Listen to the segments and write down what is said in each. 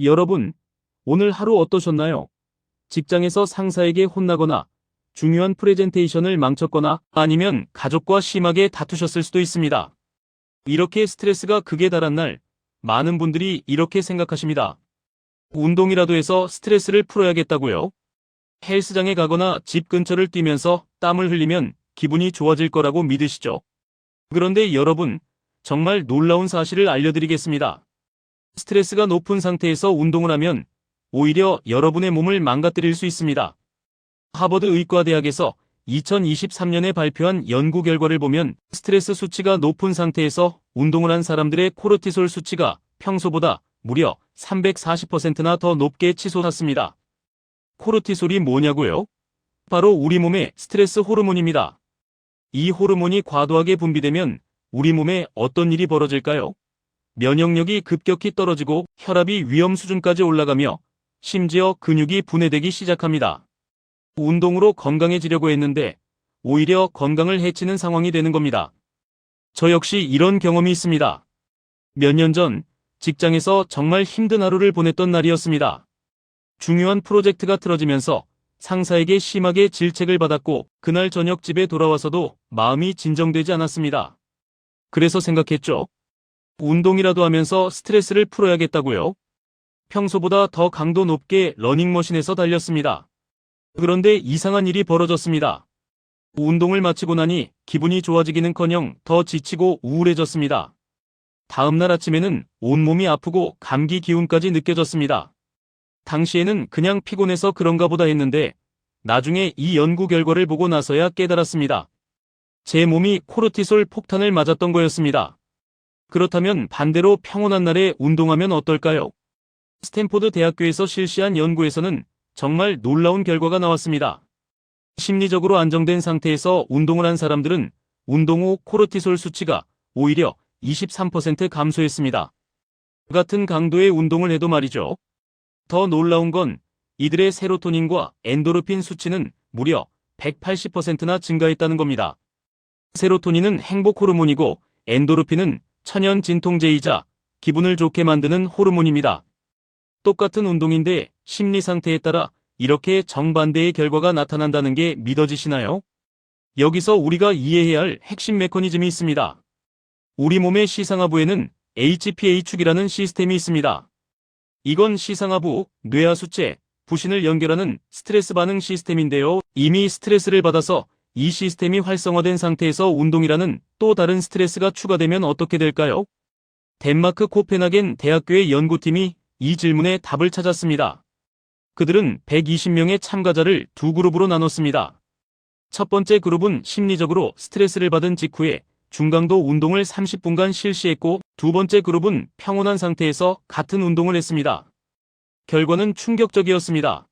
여러분, 오늘 하루 어떠셨나요? 직장에서 상사에게 혼나거나 중요한 프레젠테이션을 망쳤거나 아니면 가족과 심하게 다투셨을 수도 있습니다. 이렇게 스트레스가 극에 달한 날, 많은 분들이 이렇게 생각하십니다. 운동이라도 해서 스트레스를 풀어야겠다고요. 헬스장에 가거나 집 근처를 뛰면서 땀을 흘리면 기분이 좋아질 거라고 믿으시죠? 그런데 여러분, 정말 놀라운 사실을 알려드리겠습니다. 스트레스가 높은 상태에서 운동을 하면 오히려 여러분의 몸을 망가뜨릴 수 있습니다. 하버드 의과대학에서 2023년에 발표한 연구 결과를 보면 스트레스 수치가 높은 상태에서 운동을 한 사람들의 코르티솔 수치가 평소보다 무려 340%나 더 높게 치솟았습니다. 코르티솔이 뭐냐고요? 바로 우리 몸의 스트레스 호르몬입니다. 이 호르몬이 과도하게 분비되면 우리 몸에 어떤 일이 벌어질까요? 면역력이 급격히 떨어지고 혈압이 위험 수준까지 올라가며 심지어 근육이 분해되기 시작합니다. 운동으로 건강해지려고 했는데 오히려 건강을 해치는 상황이 되는 겁니다. 저 역시 이런 경험이 있습니다. 몇 년 전 직장에서 정말 힘든 하루를 보냈던 날이었습니다. 중요한 프로젝트가 틀어지면서 상사에게 심하게 질책을 받았고 그날 저녁 집에 돌아와서도 마음이 진정되지 않았습니다. 그래서 생각했죠. 운동이라도 하면서 스트레스를 풀어야겠다고요. 평소보다 더 강도 높게 러닝머신에서 달렸습니다. 그런데 이상한 일이 벌어졌습니다. 운동을 마치고 나니 기분이 좋아지기는커녕 더 지치고 우울해졌습니다. 다음날 아침에는 온몸이 아프고 감기 기운까지 느껴졌습니다. 당시에는 그냥 피곤해서 그런가 보다 했는데 나중에 이 연구 결과를 보고 나서야 깨달았습니다. 제 몸이 코르티솔 폭탄을 맞았던 거였습니다. 그렇다면 반대로 평온한 날에 운동하면 어떨까요? 스탠포드 대학교에서 실시한 연구에서는 정말 놀라운 결과가 나왔습니다. 심리적으로 안정된 상태에서 운동을 한 사람들은 운동 후 코르티솔 수치가 오히려 23% 감소했습니다. 같은 강도의 운동을 해도 말이죠. 더 놀라운 건 이들의 세로토닌과 엔도르핀 수치는 무려 180%나 증가했다는 겁니다. 세로토닌은 행복 호르몬이고 엔도르핀은 천연 진통제이자 기분을 좋게 만드는 호르몬입니다. 똑같은 운동인데 심리 상태에 따라 이렇게 정반대의 결과가 나타난다는 게 믿어지시나요? 여기서 우리가 이해해야 할 핵심 메커니즘이 있습니다. 우리 몸의 시상하부에는 HPA축이라는 시스템이 있습니다. 이건 시상하부, 뇌하수체, 부신을 연결하는 스트레스 반응 시스템인데요. 이미 스트레스를 받아서 이 시스템이 활성화된 상태에서 운동이라는 또 다른 스트레스가 추가되면 어떻게 될까요? 덴마크 코펜하겐 대학교의 연구팀이 이 질문에 답을 찾았습니다. 그들은 120명의 참가자를 두 그룹으로 나눴습니다. 첫 번째 그룹은 심리적으로 스트레스를 받은 직후에 중강도 운동을 30분간 실시했고 두 번째 그룹은 평온한 상태에서 같은 운동을 했습니다. 결과는 충격적이었습니다.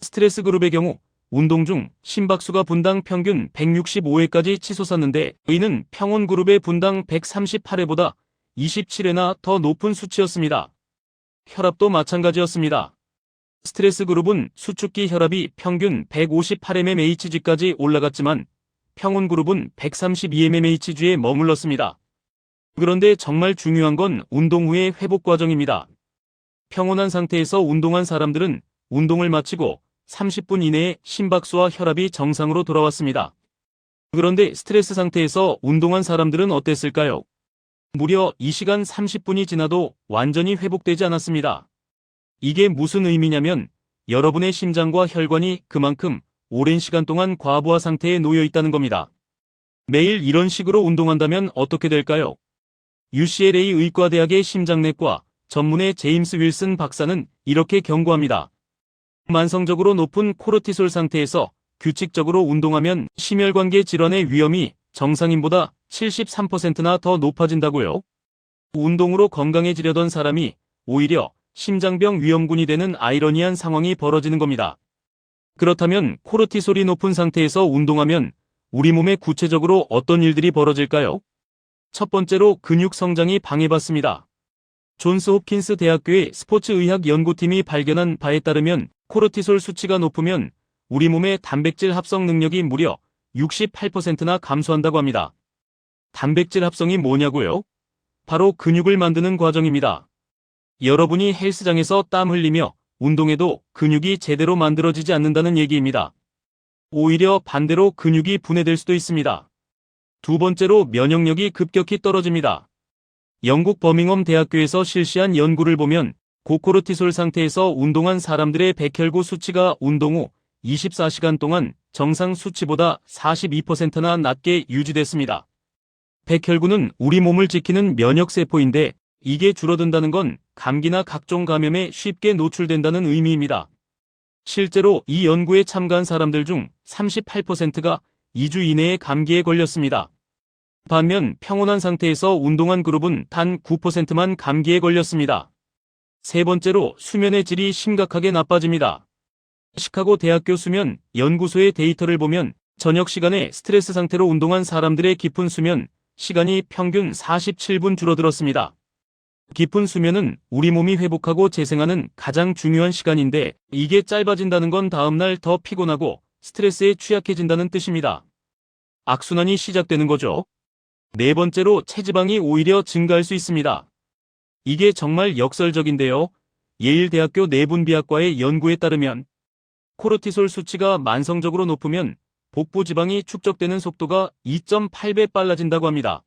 스트레스 그룹의 경우 운동 중 심박수가 분당 평균 165회까지 치솟았는데 이는 평온 그룹의 분당 138회보다 27회나 더 높은 수치였습니다. 혈압도 마찬가지였습니다. 스트레스 그룹은 수축기 혈압이 평균 158mmHg까지 올라갔지만 평온 그룹은 132mmHg에 머물렀습니다. 그런데 정말 중요한 건 운동 후의 회복 과정입니다. 평온한 상태에서 운동한 사람들은 운동을 마치고 30분 이내에 심박수와 혈압이 정상으로 돌아왔습니다. 그런데 스트레스 상태에서 운동한 사람들은 어땠을까요? 무려 2시간 30분이 지나도 완전히 회복되지 않았습니다. 이게 무슨 의미냐면 여러분의 심장과 혈관이 그만큼 오랜 시간 동안 과부하 상태에 놓여 있다는 겁니다. 매일 이런 식으로 운동한다면 어떻게 될까요? UCLA 의과대학의 심장내과 전문의 제임스 윌슨 박사는 이렇게 경고합니다. 만성적으로 높은 코르티솔 상태에서 규칙적으로 운동하면 심혈관계 질환의 위험이 정상인보다 73%나 더 높아진다고요. 운동으로 건강해지려던 사람이 오히려 심장병 위험군이 되는 아이러니한 상황이 벌어지는 겁니다. 그렇다면 코르티솔이 높은 상태에서 운동하면 우리 몸에 구체적으로 어떤 일들이 벌어질까요? 첫 번째로 근육 성장이 방해받습니다. 존스 홉킨스 대학교의 스포츠 의학 연구팀이 발견한 바에 따르면 코르티솔 수치가 높으면 우리 몸의 단백질 합성 능력이 무려 68%나 감소한다고 합니다. 단백질 합성이 뭐냐고요? 바로 근육을 만드는 과정입니다. 여러분이 헬스장에서 땀 흘리며 운동해도 근육이 제대로 만들어지지 않는다는 얘기입니다. 오히려 반대로 근육이 분해될 수도 있습니다. 두 번째로 면역력이 급격히 떨어집니다. 영국 버밍엄 대학교에서 실시한 연구를 보면 고코르티솔 상태에서 운동한 사람들의 백혈구 수치가 운동 후 24시간 동안 정상 수치보다 42%나 낮게 유지됐습니다. 백혈구는 우리 몸을 지키는 면역세포인데 이게 줄어든다는 건 감기나 각종 감염에 쉽게 노출된다는 의미입니다. 실제로 이 연구에 참가한 사람들 중 38%가 2주 이내에 감기에 걸렸습니다. 반면 평온한 상태에서 운동한 그룹은 단 9%만 감기에 걸렸습니다. 세 번째로 수면의 질이 심각하게 나빠집니다. 시카고 대학교 수면 연구소의 데이터를 보면 저녁 시간에 스트레스 상태로 운동한 사람들의 깊은 수면 시간이 평균 47분 줄어들었습니다. 깊은 수면은 우리 몸이 회복하고 재생하는 가장 중요한 시간인데 이게 짧아진다는 건 다음날 더 피곤하고 스트레스에 취약해진다는 뜻입니다. 악순환이 시작되는 거죠. 네 번째로 체지방이 오히려 증가할 수 있습니다. 이게 정말 역설적인데요. 예일대학교 내분비학과의 연구에 따르면 코르티솔 수치가 만성적으로 높으면 복부 지방이 축적되는 속도가 2.8배 빨라진다고 합니다.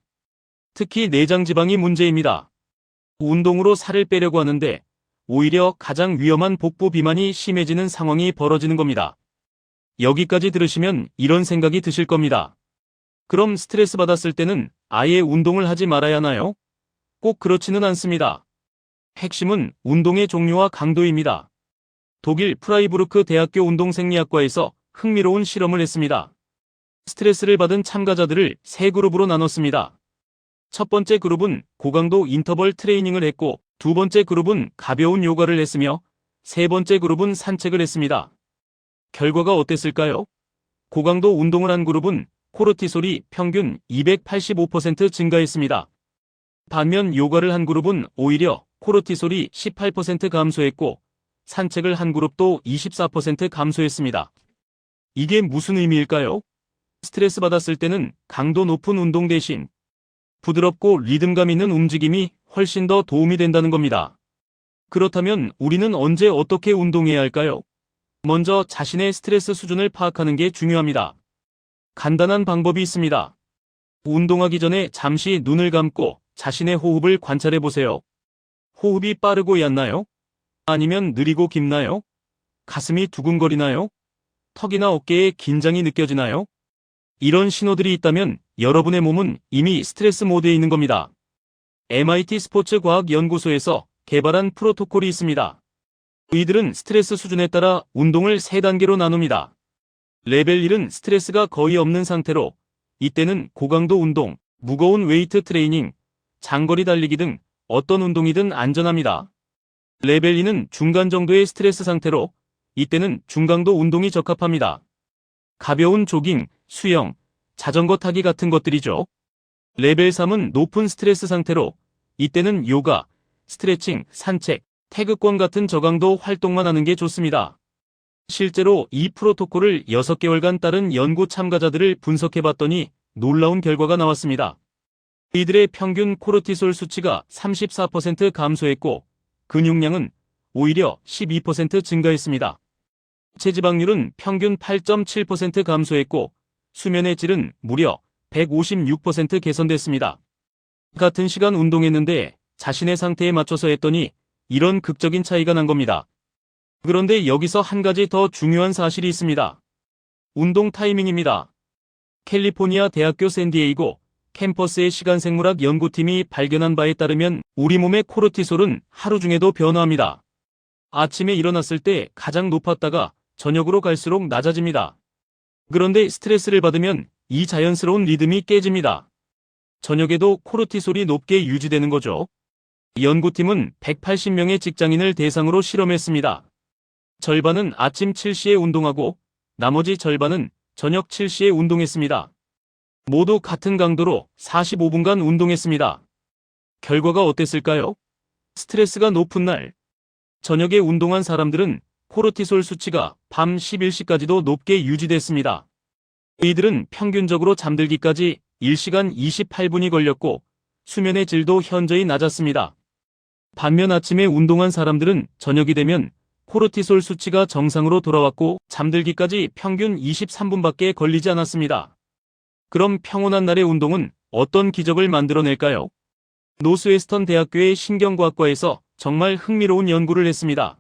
특히 내장 지방이 문제입니다. 운동으로 살을 빼려고 하는데 오히려 가장 위험한 복부 비만이 심해지는 상황이 벌어지는 겁니다. 여기까지 들으시면 이런 생각이 드실 겁니다. 그럼 스트레스 받았을 때는 아예 운동을 하지 말아야 하나요? 꼭 그렇지는 않습니다. 핵심은 운동의 종류와 강도입니다. 독일 프라이부르크 대학교 운동생리학과에서 흥미로운 실험을 했습니다. 스트레스를 받은 참가자들을 세 그룹으로 나눴습니다. 첫 번째 그룹은 고강도 인터벌 트레이닝을 했고 두 번째 그룹은 가벼운 요가를 했으며 세 번째 그룹은 산책을 했습니다. 결과가 어땠을까요? 고강도 운동을 한 그룹은 코르티솔이 평균 285% 증가했습니다. 반면 요가를 한 그룹은 오히려 코르티솔이 18% 감소했고 산책을 한 그룹도 24% 감소했습니다. 이게 무슨 의미일까요? 스트레스 받았을 때는 강도 높은 운동 대신 부드럽고 리듬감 있는 움직임이 훨씬 더 도움이 된다는 겁니다. 그렇다면 우리는 언제 어떻게 운동해야 할까요? 먼저 자신의 스트레스 수준을 파악하는 게 중요합니다. 간단한 방법이 있습니다. 운동하기 전에 잠시 눈을 감고 자신의 호흡을 관찰해 보세요. 호흡이 빠르고 얕나요? 아니면 느리고 깊나요? 가슴이 두근거리나요? 턱이나 어깨에 긴장이 느껴지나요? 이런 신호들이 있다면 여러분의 몸은 이미 스트레스 모드에 있는 겁니다. MIT 스포츠 과학 연구소에서 개발한 프로토콜이 있습니다. 이들은 스트레스 수준에 따라 운동을 3단계로 나눕니다. 레벨 1은 스트레스가 거의 없는 상태로 이때는 고강도 운동, 무거운 웨이트 트레이닝, 장거리 달리기 등 어떤 운동이든 안전합니다. 레벨 2는 중간 정도의 스트레스 상태로 이때는 중강도 운동이 적합합니다. 가벼운 조깅, 수영, 자전거 타기 같은 것들이죠. 레벨 3은 높은 스트레스 상태로 이때는 요가, 스트레칭, 산책, 태극권 같은 저강도 활동만 하는 게 좋습니다. 실제로 이 프로토콜을 6개월간 따른 연구 참가자들을 분석해봤더니 놀라운 결과가 나왔습니다. 이들의 평균 코르티솔 수치가 34% 감소했고 근육량은 오히려 12% 증가했습니다. 체지방률은 평균 8.7% 감소했고 수면의 질은 무려 156% 개선됐습니다. 같은 시간 운동했는데 자신의 상태에 맞춰서 했더니 이런 극적인 차이가 난 겁니다. 그런데 여기서 한 가지 더 중요한 사실이 있습니다. 운동 타이밍입니다. 캘리포니아 대학교 샌디에이고 캠퍼스의 시간생물학 연구팀이 발견한 바에 따르면 우리 몸의 코르티솔은 하루 중에도 변화합니다. 아침에 일어났을 때 가장 높았다가 저녁으로 갈수록 낮아집니다. 그런데 스트레스를 받으면 이 자연스러운 리듬이 깨집니다. 저녁에도 코르티솔이 높게 유지되는 거죠. 연구팀은 180명의 직장인을 대상으로 실험했습니다. 절반은 아침 7시에 운동하고 나머지 절반은 저녁 7시에 운동했습니다. 모두 같은 강도로 45분간 운동했습니다. 결과가 어땠을까요? 스트레스가 높은 날, 저녁에 운동한 사람들은 코르티솔 수치가 밤 11시까지도 높게 유지됐습니다. 이들은 평균적으로 잠들기까지 1시간 28분이 걸렸고 수면의 질도 현저히 낮았습니다. 반면 아침에 운동한 사람들은 저녁이 되면 코르티솔 수치가 정상으로 돌아왔고 잠들기까지 평균 23분밖에 걸리지 않았습니다. 그럼 평온한 날의 운동은 어떤 기적을 만들어낼까요? 노스웨스턴 대학교의 신경과학과에서 정말 흥미로운 연구를 했습니다.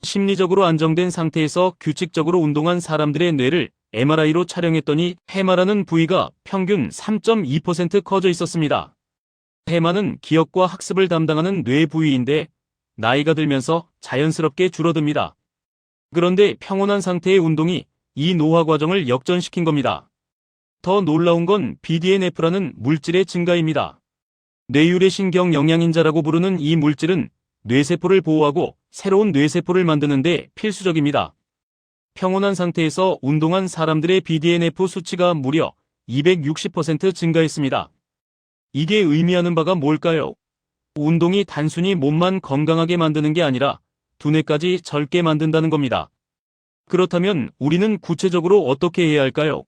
심리적으로 안정된 상태에서 규칙적으로 운동한 사람들의 뇌를 MRI로 촬영했더니 해마라는 부위가 평균 3.2% 커져 있었습니다. 해마는 기억과 학습을 담당하는 뇌 부위인데 나이가 들면서 자연스럽게 줄어듭니다. 그런데 평온한 상태의 운동이 이 노화 과정을 역전시킨 겁니다. 더 놀라운 건 BDNF라는 물질의 증가입니다. 뇌유래 신경 영양인자라고 부르는 이 물질은 뇌세포를 보호하고 새로운 뇌세포를 만드는데 필수적입니다. 평온한 상태에서 운동한 사람들의 BDNF 수치가 무려 260% 증가했습니다. 이게 의미하는 바가 뭘까요? 운동이 단순히 몸만 건강하게 만드는 게 아니라 두뇌까지 젊게 만든다는 겁니다. 그렇다면 우리는 구체적으로 어떻게 해야 할까요?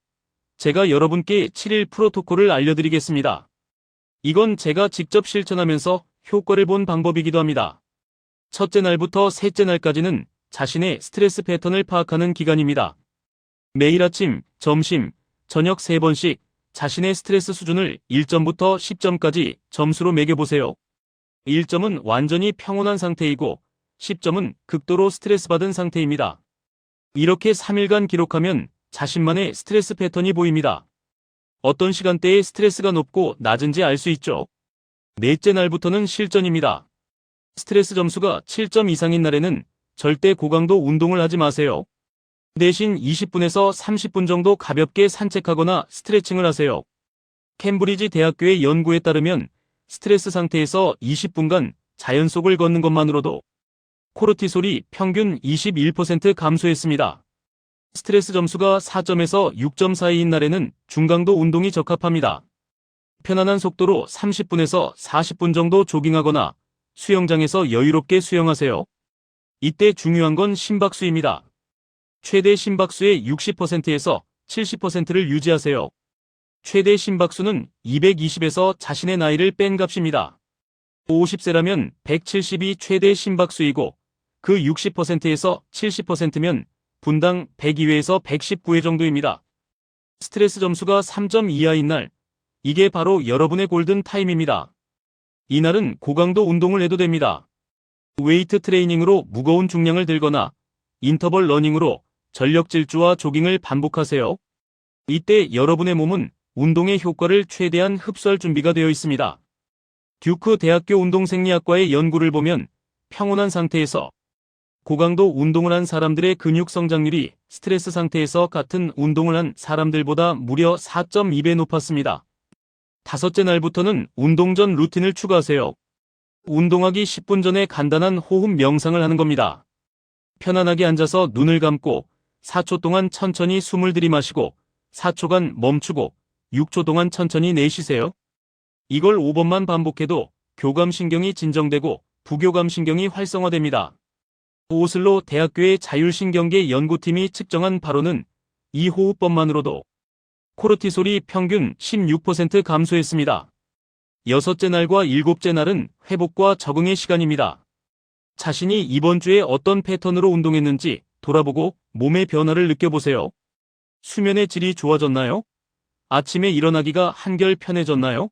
제가 여러분께 7일 프로토콜을 알려드리겠습니다. 이건 제가 직접 실천하면서 효과를 본 방법이기도 합니다. 첫째 날부터 셋째 날까지는 자신의 스트레스 패턴을 파악하는 기간입니다. 매일 아침, 점심, 저녁 3번씩 자신의 스트레스 수준을 1점부터 10점까지 점수로 매겨보세요. 1점은 완전히 평온한 상태이고 10점은 극도로 스트레스 받은 상태입니다. 이렇게 3일간 기록하면 자신만의 스트레스 패턴이 보입니다. 어떤 시간대에 스트레스가 높고 낮은지 알 수 있죠. 넷째 날부터는 실전입니다. 스트레스 점수가 7점 이상인 날에는 절대 고강도 운동을 하지 마세요. 대신 20분에서 30분 정도 가볍게 산책하거나 스트레칭을 하세요. 캠브리지 대학교의 연구에 따르면 스트레스 상태에서 20분간 자연 속을 걷는 것만으로도 코르티솔이 평균 21% 감소했습니다. 스트레스 점수가 4점에서 6점 사이인 날에는 중강도 운동이 적합합니다. 편안한 속도로 30분에서 40분 정도 조깅하거나 수영장에서 여유롭게 수영하세요. 이때 중요한 건 심박수입니다. 최대 심박수의 60%에서 70%를 유지하세요. 최대 심박수는 220에서 자신의 나이를 뺀 값입니다. 50세라면 170이 최대 심박수이고 그 60%에서 70%면 분당 102회에서 119회 정도입니다. 스트레스 점수가 3점 이하인 날, 이게 바로 여러분의 골든 타임입니다. 이날은 고강도 운동을 해도 됩니다. 웨이트 트레이닝으로 무거운 중량을 들거나 인터벌 러닝으로 전력 질주와 조깅을 반복하세요. 이때 여러분의 몸은 운동의 효과를 최대한 흡수할 준비가 되어 있습니다. 듀크 대학교 운동생리학과의 연구를 보면 평온한 상태에서 고강도 운동을 한 사람들의 근육 성장률이 스트레스 상태에서 같은 운동을 한 사람들보다 무려 4.2배 높았습니다. 다섯째 날부터는 운동 전 루틴을 추가하세요. 운동하기 10분 전에 간단한 호흡 명상을 하는 겁니다. 편안하게 앉아서 눈을 감고 4초 동안 천천히 숨을 들이마시고 4초간 멈추고 6초 동안 천천히 내쉬세요. 이걸 5번만 반복해도 교감신경이 진정되고 부교감신경이 활성화됩니다. 오슬로 대학교의 자율신경계 연구팀이 측정한 바로는 이 호흡법만으로도 코르티솔이 평균 16% 감소했습니다. 여섯째 날과 일곱째 날은 회복과 적응의 시간입니다. 자신이 이번 주에 어떤 패턴으로 운동했는지 돌아보고 몸의 변화를 느껴보세요. 수면의 질이 좋아졌나요? 아침에 일어나기가 한결 편해졌나요?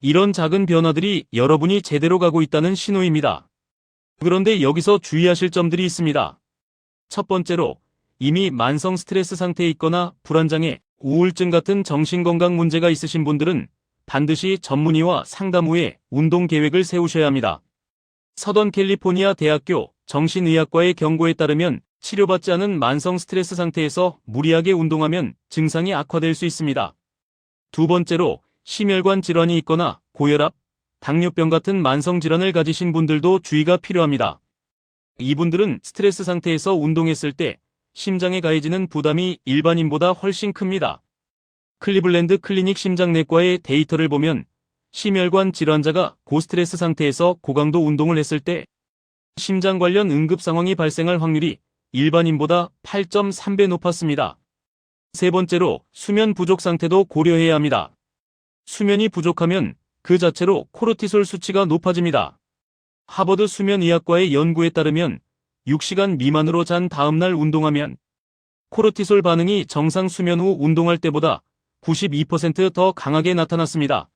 이런 작은 변화들이 여러분이 제대로 가고 있다는 신호입니다. 그런데 여기서 주의하실 점들이 있습니다. 첫 번째로 이미 만성 스트레스 상태에 있거나 불안장애, 우울증 같은 정신건강 문제가 있으신 분들은 반드시 전문의와 상담 후에 운동 계획을 세우셔야 합니다. 서던 캘리포니아 대학교 정신의학과의 경고에 따르면 치료받지 않은 만성 스트레스 상태에서 무리하게 운동하면 증상이 악화될 수 있습니다. 두 번째로 심혈관 질환이 있거나 고혈압, 당뇨병 같은 만성 질환을 가지신 분들도 주의가 필요합니다. 이분들은 스트레스 상태에서 운동했을 때 심장에 가해지는 부담이 일반인보다 훨씬 큽니다. 클리블랜드 클리닉 심장내과의 데이터를 보면 심혈관 질환자가 고스트레스 상태에서 고강도 운동을 했을 때 심장 관련 응급 상황이 발생할 확률이 일반인보다 8.3배 높았습니다. 세 번째로 수면 부족 상태도 고려해야 합니다. 수면이 부족하면 그 자체로 코르티솔 수치가 높아집니다. 하버드 수면의학과의 연구에 따르면 6시간 미만으로 잔 다음날 운동하면 코르티솔 반응이 정상 수면 후 운동할 때보다 92%더 강하게 나타났습니다.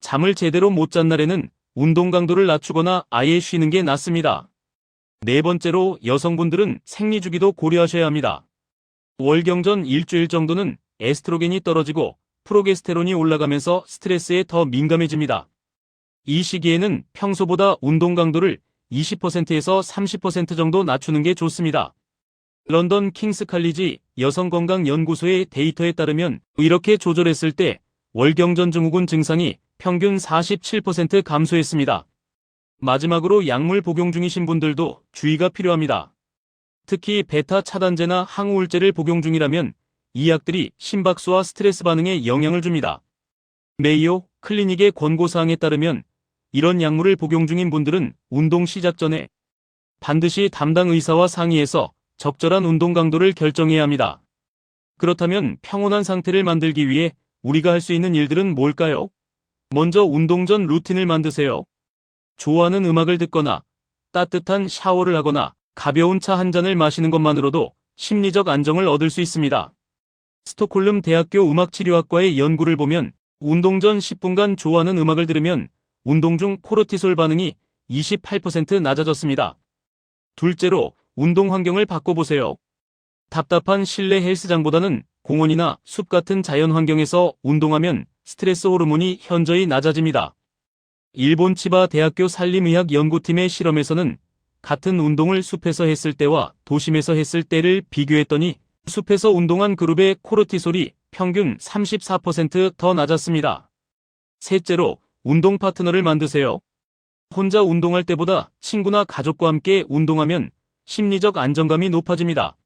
잠을 제대로 못 잔 날에는 운동 강도를 낮추거나 아예 쉬는 게 낫습니다. 네 번째로 여성분들은 생리 주기도 고려하셔야 합니다. 월경 전 일주일 정도는 에스트로겐이 떨어지고 프로게스테론이 올라가면서 스트레스에 더 민감해집니다. 이 시기에는 평소보다 운동 강도를 20%에서 30% 정도 낮추는 게 좋습니다. 런던 킹스 칼리지 여성건강연구소의 데이터에 따르면 이렇게 조절했을 때 월경전 증후군 증상이 평균 47% 감소했습니다. 마지막으로 약물 복용 중이신 분들도 주의가 필요합니다. 특히 베타 차단제나 항우울제를 복용 중이라면 이 약들이 심박수와 스트레스 반응에 영향을 줍니다. 메이오 클리닉의 권고사항에 따르면 이런 약물을 복용 중인 분들은 운동 시작 전에 반드시 담당 의사와 상의해서 적절한 운동 강도를 결정해야 합니다. 그렇다면 평온한 상태를 만들기 위해 우리가 할 수 있는 일들은 뭘까요? 먼저 운동 전 루틴을 만드세요. 좋아하는 음악을 듣거나 따뜻한 샤워를 하거나 가벼운 차 한 잔을 마시는 것만으로도 심리적 안정을 얻을 수 있습니다. 스톡홀름 대학교 음악치료학과의 연구를 보면 운동 전 10분간 좋아하는 음악을 들으면 운동 중 코르티솔 반응이 28% 낮아졌습니다. 둘째로 운동 환경을 바꿔보세요. 답답한 실내 헬스장보다는 공원이나 숲 같은 자연 환경에서 운동하면 스트레스 호르몬이 현저히 낮아집니다. 일본 치바 대학교 산림의학 연구팀의 실험에서는 같은 운동을 숲에서 했을 때와 도심에서 했을 때를 비교했더니 숲에서 운동한 그룹의 코르티솔이 평균 34%더 낮았습니다. 셋째로 운동 파트너를 만드세요. 혼자 운동할 때보다 친구나 가족과 함께 운동하면 심리적 안정감이 높아집니다.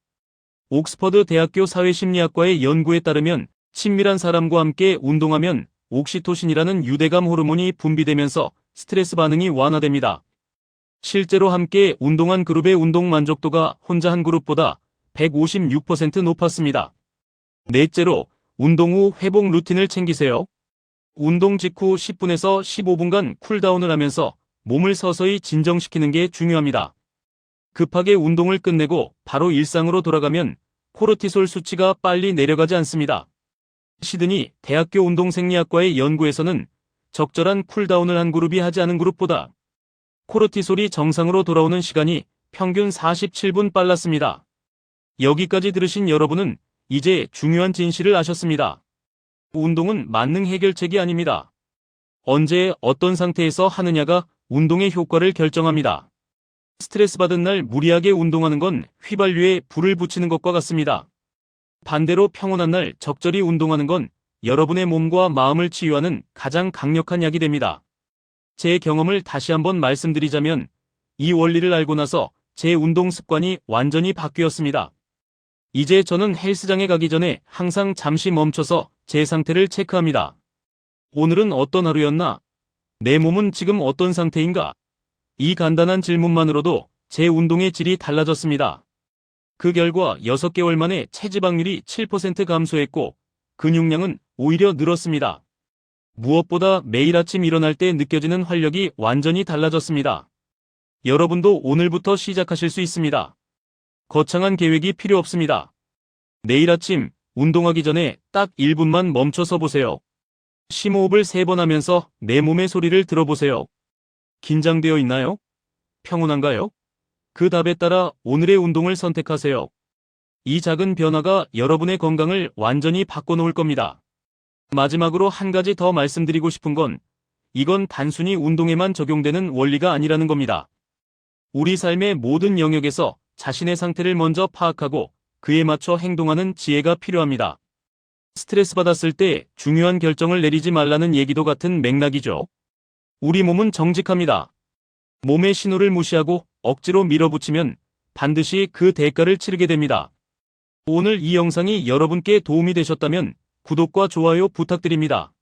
옥스퍼드 대학교 사회심리학과의 연구에 따르면 친밀한 사람과 함께 운동하면 옥시토신이라는 유대감 호르몬이 분비되면서 스트레스 반응이 완화됩니다. 실제로 함께 운동한 그룹의 운동 만족도가 혼자 한 그룹보다 156% 높았습니다. 넷째로 운동 후 회복 루틴을 챙기세요. 운동 직후 10분에서 15분간 쿨다운을 하면서 몸을 서서히 진정시키는 게 중요합니다. 급하게 운동을 끝내고 바로 일상으로 돌아가면 코르티솔 수치가 빨리 내려가지 않습니다. 시드니 대학교 운동생리학과의 연구에서는 적절한 쿨다운을 한 그룹이 하지 않은 그룹보다 코르티솔이 정상으로 돌아오는 시간이 평균 47분 빨랐습니다. 여기까지 들으신 여러분은 이제 중요한 진실을 아셨습니다. 운동은 만능 해결책이 아닙니다. 언제 어떤 상태에서 하느냐가 운동의 효과를 결정합니다. 스트레스 받은 날 무리하게 운동하는 건 휘발유에 불을 붙이는 것과 같습니다. 반대로 평온한 날 적절히 운동하는 건 여러분의 몸과 마음을 치유하는 가장 강력한 약이 됩니다. 제 경험을 다시 한번 말씀드리자면 이 원리를 알고 나서 제 운동 습관이 완전히 바뀌었습니다. 이제 저는 헬스장에 가기 전에 항상 잠시 멈춰서 제 상태를 체크합니다. 오늘은 어떤 하루였나? 내 몸은 지금 어떤 상태인가? 이 간단한 질문만으로도 제 운동의 질이 달라졌습니다. 그 결과 6개월 만에 체지방률이 7% 감소했고 근육량은 오히려 늘었습니다. 무엇보다 매일 아침 일어날 때 느껴지는 활력이 완전히 달라졌습니다. 여러분도 오늘부터 시작하실 수 있습니다. 거창한 계획이 필요 없습니다. 내일 아침 운동하기 전에 딱 1분만 멈춰서 보세요. 심호흡을 3번 하면서 내 몸의 소리를 들어보세요. 긴장되어 있나요? 평온한가요? 그 답에 따라 오늘의 운동을 선택하세요. 이 작은 변화가 여러분의 건강을 완전히 바꿔놓을 겁니다. 마지막으로 한 가지 더 말씀드리고 싶은 건 이건 단순히 운동에만 적용되는 원리가 아니라는 겁니다. 우리 삶의 모든 영역에서 자신의 상태를 먼저 파악하고 그에 맞춰 행동하는 지혜가 필요합니다. 스트레스 받았을 때 중요한 결정을 내리지 말라는 얘기도 같은 맥락이죠. 우리 몸은 정직합니다. 몸의 신호를 무시하고 억지로 밀어붙이면 반드시 그 대가를 치르게 됩니다. 오늘 이 영상이 여러분께 도움이 되셨다면 구독과 좋아요 부탁드립니다.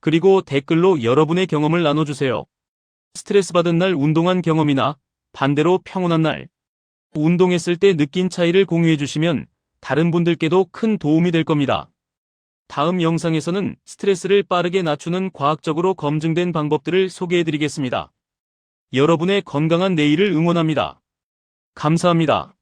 그리고 댓글로 여러분의 경험을 나눠주세요. 스트레스 받은 날 운동한 경험이나 반대로 평온한 날, 운동했을 때 느낀 차이를 공유해 주시면 다른 분들께도 큰 도움이 될 겁니다. 다음 영상에서는 스트레스를 빠르게 낮추는 과학적으로 검증된 방법들을 소개해 드리겠습니다. 여러분의 건강한 내일을 응원합니다. 감사합니다.